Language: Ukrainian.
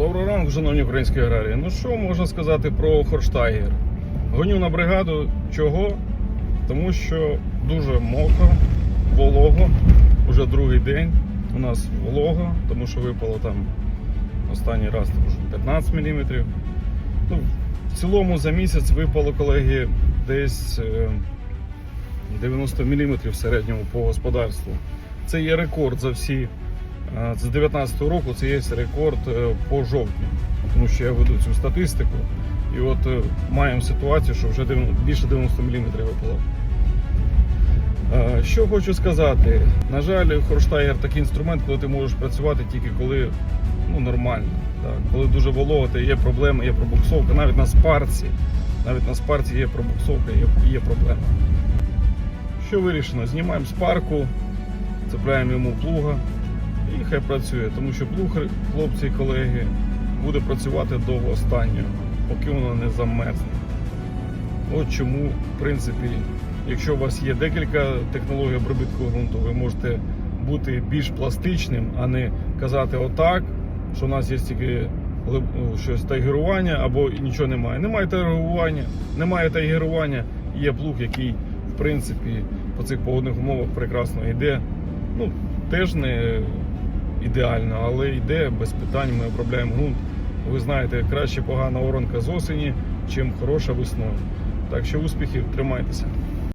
ранку, шановні українські аграрії. Ну що можна сказати про Хорштайгер? Гоню на бригаду. Чого? Тому що дуже мокро, волого. Уже другий день у нас волого, тому що випало там останній раз вже 15 мм. Ну, в цілому за місяць випало, колеги, десь е, 90 мм в середньому по господарству. Це є рекорд за всі. Е, З 2019 року це є рекорд е, по жовтню, тому що я веду цю статистику. І от е, маємо ситуацію, що вже більше 90 мм випало. Що хочу сказати, на жаль, Хорштайгер такий інструмент, коли ти можеш працювати тільки коли ну, нормально. Так. Коли дуже волого, то є проблеми, є пробуксовка. Навіть на спарці, навіть на спарці є пробуксовка, є, є проблема. Що вирішено? Знімаємо з парку, цепляємо йому плуга і хай працює, тому що плуг, хлопці і колеги, буде працювати до останнього, поки воно не замерзне. От чому, в принципі, якщо у вас є декілька технологій обробітку ґрунту, ви можете бути більш пластичним, а не казати отак, що у нас є тільки ну, щось тайгерування або нічого немає. Немає тайгерування, немає тайгерування, є плуг, який в принципі по цих погодних умовах прекрасно йде. Ну, теж не ідеально, але йде без питань. Ми обробляємо ґрунт. Ви знаєте, краще погана оранка з осені, чим хороша весною. Так що успіхів, тримайтеся.